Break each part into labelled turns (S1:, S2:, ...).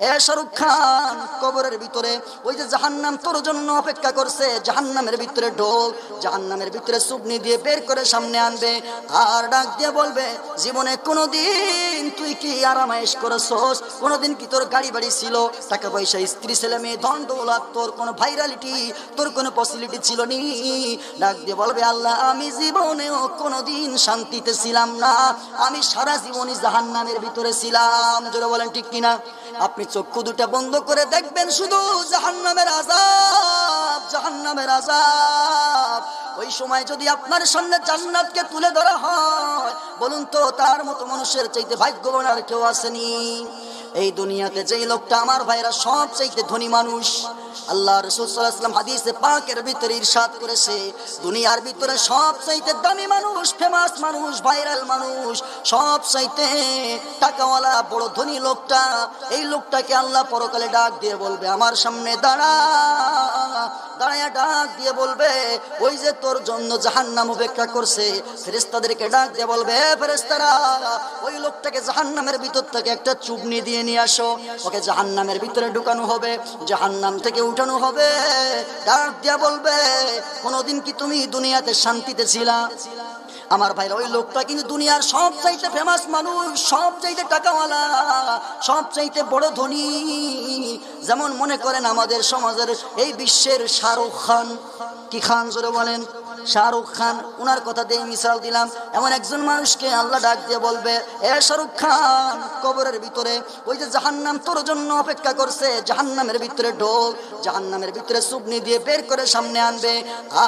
S1: এ শাহরুখ খান, কবরের ভিতরে, ওই যে জাহান্নাম তোর জন্য অপেক্ষা করছে, জাহান্নামের ভিতরে ঢোল, জাহান্নামের ভিতরে দিয়ে বের করে সামনে আনবে, আর ডাক দিয়ে বলবে, জীবনে কোনোদিন তুই কি আরামায়েশ কোনোদিন কি তোর গাড়ি বাড়ি ছিল? টাকা পয়সা, স্ত্রী, ছেলে, মেয়ে, ধন, দৌলত, তোর কোনো ভাইরালিটি তোর কোনো ফসিলিটি ছিল নি ডাক দিয়ে বলবে, আল্লাহ, আমি জীবনেও কোনোদিন শান্তিতে ছিলাম না। আমি সারা জীবনই জাহান্নামের ভিতরে ছিলাম। জোরে বলেন ঠিক কিনা? আপনি চক্ষু দুটা বন্ধ করে দেখবেন শুধু জাহান্নামের আজাব জাহান্নামের আজাব ওই সময় যদি আপনার সামনে জান্নাতকে তুলে ধরা হয়, বলুন তো তার মতো মানুষের চাইতে ভাগ্যবান আর কেউ আসেনি? এই দুনিয়াতে যেই লোকটা আমার ভাইরা সব চাইতে ধনী মানুষ, আল্লাহ রসুলাম হাদিসে পাকের ভিতরে ইরশাদ করেছে, দুনিয়ার ভিতরে সব চাইতে দামি মানুষ ফেমাস মানুষ ভাইরাল মানুষ, সব চাইতে টাকাওয়ালা বড় ধনী লোকটা, এই লোকটাকে আল্লাহ পরকালে ডাক দিয়ে বলবে, আমার সামনে দাঁড়া। দাঁড়ায়া ডাক দিয়ে বলবে, ওই যে তোর জন্য জাহান্নাম অপেক্ষা করছে। ফেরেস্তাদেরকে ডাক দিয়ে বলবে ফেরেস্তারা ওই লোকটাকে জাহান্নামের ভিতর থেকে একটা চুবনি দিয়ে নিয়ে আসো। ওকে জাহান্নামের ভিতরে ঢুকানো হবে, জাহান্নাম থেকে উঠানো হবে। ডাক দিয়া বলবে, কোনোদিন কি তুমি দুনিয়াতে শান্তিতে ছিলা? আমার ভাইরা, ওই লোকটা কিন্তু দুনিয়ার সব চাইতে ফেমাস মানুষ সব চাইতে টাকাওয়ালা সব চাইতে বড় ধনী। যেমন মনে করেন আমাদের সমাজের এই বিশ্বের শাহরুখ খান। কি খান জোরে বলেন? শাহরুখ খান, উনার কথা দিয়ে মিসাল দিলাম। এমন একজন মানুষকে আল্লাহ ডাক দিয়ে বলবে, এ শাহরুখ খান, কবরের ভিতরে, ওই যে জাহান্নাম তোর জন্য অপেক্ষা করছে, জাহান্নামের ভিতরে ঢোল, জাহান্নামের ভিতরে সুবনি দিয়ে বের করে সামনে আনবে।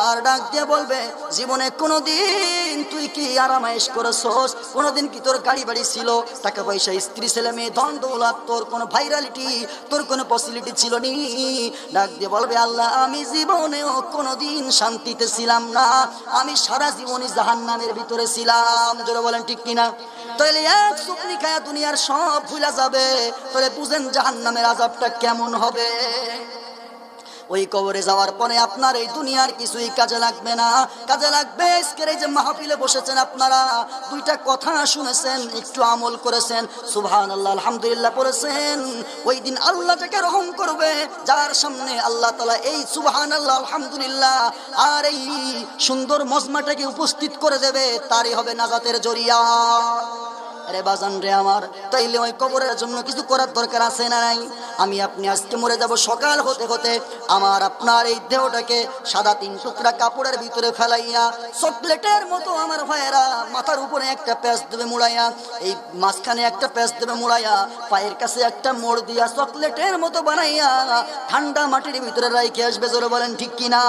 S1: আর ডাক দিয়ে বলবে, জীবনে কোনোদিন তুই কি আরামায়েশ করেছস? কোনোদিন কি তোর গাড়ি বাড়ি ছিল? টাকা পয়সা, স্ত্রী, ছেলে, মেয়ে, ধন, দৌলত, তোর কোনো ভাইরালিটি, তোর কোনো ফসিলিটি ছিল নি? ডাক দিয়ে বলবে, আল্লাহ, আমি জীবনেও কোনোদিন শান্তিতে ছিলাম না। আমি সারা জীবনই জাহান নামের ভিতরে ছিলাম। জোরে বলেন ঠিক কিনা? তাহলে এক সুপনি খায়া দুনিয়ার সব ভুলা যাবে। তাহলে বুঝেন জাহান নামের আজাবটা কেমন হবে? ওই কবরে যাওয়ার পরে আপনার এই দুনিয়ার কিছুই কাজে লাগবে না। কাজে লাগবে আজকের এই যে মাহফিলে বসেছেন আপনারা, দুইটা কথা শুনেছেন, একটু আমল করেছেন সুবহান আল্লাহ আলহামদুলিল্লাহ পড়েছেন। ওই দিন আল্লাহ যাকে রহম করবে, যার সামনে আল্লাহ তালা এই সুবহান আল্লাহ আলহামদুলিল্লাহ, আর এই সুন্দর মজমাটাকে উপস্থিত করে দেবে, তারই হবে নাজাতের জরিয়া। রে বাজান রে আমার, তাইলে ওই কবরের জন্য কিছু করার দরকার আছে না নাই? আমি আপনি আজকে মরে যাব সকাল হতে হতে আমার আপনার এই দেহটাকে সাদা তিন টুকরা কাপড়ের ভিতরে ফেলাইয়া চকলেটের মতো আমার ভাইয়েরা মাথার উপরে একটা প্যাঁচ দেবে মুড়াইয়া, এই মাঝখানে একটা প্যাঁচ দেবে মুড়াইয়া, পায়ের কাছে একটা মোড় দিয়া চকলেটের মতো বানাইয়া ঠান্ডা মাটির ভিতরে রাইখে আসবে জোরে বলেন ঠিক কিনা?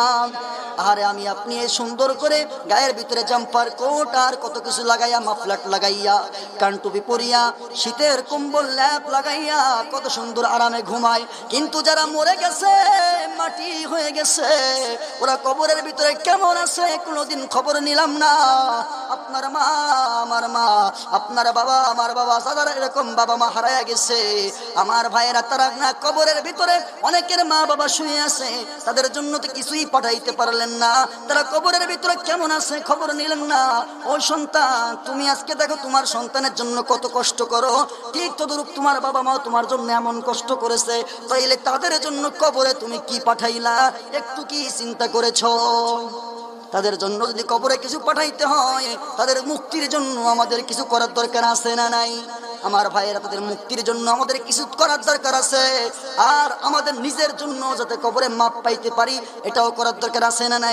S1: আরে আমি আপনি এই সুন্দর করে গায়ের ভিতরে জাম্পার কোট আর কত কিছু লাগাইয়া মাফলাট লাগাইয়া কানটুপি পরিয়া, শীতের কম্বল ল্যাপ লাগাইয়া, কত সুন্দর আরামে ঘুমায় কিন্তু যারা মরে গেছে, মাটি হয়ে গেছে, ওরা কবরের ভিতরে কেমন আছে, কোনোদিন খবর নিলাম না। আপনার মা, আমার মা, আপনার বাবা, আমার বাবা সাদারা এরকম বাবা মা হারায়া গেছে, আমার ভাইয়েরা, তারা না কবরের ভিতরে অনেকের মা বাবা শুয়ে আছে, তাদের জন্য তো কিছুই পাঠাইতে পারলেন না। তারা কবরের ভিতরে কেমন আছে, খবর নিলেন না। ও সন্তান, তুমি আজকে দেখো তোমার সন্তানের জন্য কত কষ্ট করো। ঠিক তদরূপ তোমার বাবা মা তোমার জন্য এমন কষ্ট করেছে, তাইলে তাদের জন্য কবরে তুমি কি পাঠাইলা? একটু কি চিন্তা করেছ? তাদের জন্য যদি কবরে কিছু পাঠাইতে হয়, তাদের মুক্তির জন্য আমাদের কিছু করার দরকার আছে না নাই? আমার ভাইয়েরা, তাদের মুক্তির জন্য আমাদের কিছু করার দরকার আছে। আর আমাদের নিজের জন্য যাতে কবরে মাপ পাইতে পারি, এটাও করার দরকার আছে না নাই?